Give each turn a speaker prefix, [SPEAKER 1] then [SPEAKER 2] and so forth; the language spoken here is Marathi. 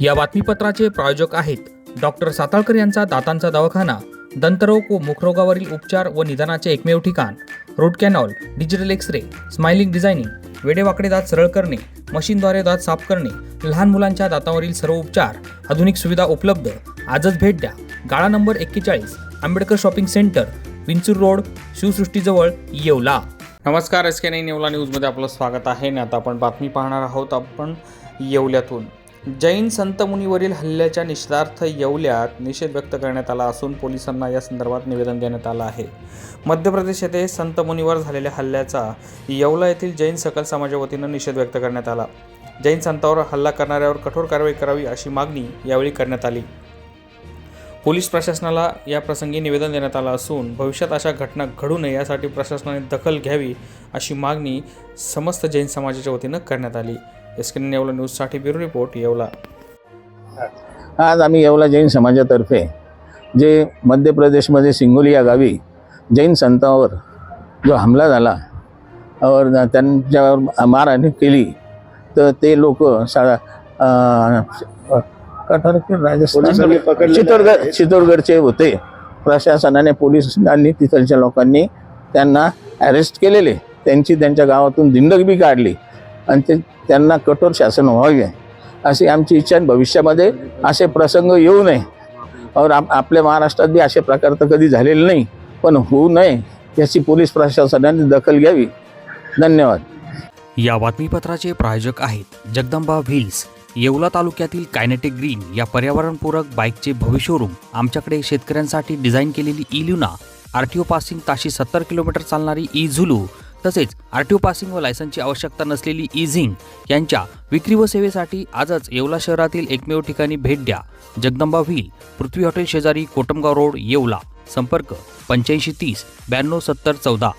[SPEAKER 1] या बातमीपत्राचे प्रायोजक आहेत डॉक्टर साताळकर यांचा दातांचा दवाखाना दंतरोग व मुखरोगावरील उपचार व निदानाचे एकमेव ठिकाण root canal digital x ray smiling designing वेडेवाकडे दात सरळ करणे मशीनद्वारे दात साफ करणे लहान मुलांच्या दातावरील सर्व उपचार आधुनिक सुविधा उपलब्ध. आजच भेट द्या. गाळा नंबर एक्केचाळीस Ambedkar shopping centre Vinchur road शिवसृष्टीजवळ Yeola. नमस्कार एस के नाईन येवला न्यूजमध्ये आपलं स्वागत आहे. आणि आता आपण बातमी पाहणार आहोत आपण येवल्यातून. जैन संतमुनीवरील हल्ल्याच्या निषेधार्थ येवल्यात निषेध व्यक्त करण्यात आला असून पोलिसांना या संदर्भात निवेदन देण्यात आलं आहे. मध्य प्रदेश येथे संतमुनीवर झालेल्या हल्ल्याचा येवला येथील जैन सकल समाजा वतीनं निषेध व्यक्त करण्यात आला. जैन संतांवर हल्ला करणाऱ्यावर कठोर कारवाई करावी अशी मागणी यावेळी करण्यात आली. पोलीस प्रशासनाला या प्रसंगी निवेदन देण्यात आलं असून भविष्यात अशा घटना घडू नये यासाठी प्रशासनाने दखल घ्यावी अशी मागणी समस्त जैन समाजाच्या वतीनं करण्यात आली. एस के येवला न्यूजसाठी ब्युरो रिपोर्ट येवला.
[SPEAKER 2] आज आम्ही येवला जैन समाजातर्फे जे मध्य प्रदेशमध्ये सिंगोली या गावी जैन संतांवर जो हमला झाला और त्यांच्यावर मारहाणी केली तर ते लोक सा राजस्थान चित्तोडगड चित्तोडगडचे होते. प्रशासनाने पोलिसांनी तिथलच्या लोकांनी त्यांना अरेस्ट केलेले. त्यांची त्यांच्या गावातून दिंडक बी काढली. आणि ते त्यांना कठोर शासन व्हावे. अशी आमची इच्छा आहे. भविष्यामध्ये असे प्रसंग येऊ नये. और आप आपल्या महाराष्ट्रात बी असे प्रकार तर कधी झालेले नाही पण होऊ नये याची पोलीस प्रशासनाने दखल घ्यावी. धन्यवाद.
[SPEAKER 1] या बातमीपत्राचे प्रायोजक आहेत जगदंबा व्हील्स. येवला तालुक्यातील कायनेटिक ग्रीन या पर्यावरणपूरक बाईकचे भविष्यरूम आमच्याकडे शेतकऱ्यांसाठी डिझाईन केलेली ई ल्युना आरटीओ पासिंग ताशी सत्तर किलोमीटर चालणारी ई झुलू तसेच आरटीओ पासिंग व लायसनची आवश्यकता नसलेली इझिंग यांच्या विक्री व सेवेसाठी आजच येवला शहरातील एकमेव ठिकाणी भेट द्या. जगदंबा व्हील पृथ्वी हॉटेल शेजारी कोटमगाव रोड येवला. संपर्क पंच्याऐंशी तीस ब्याण्णव सत्तर चौदा.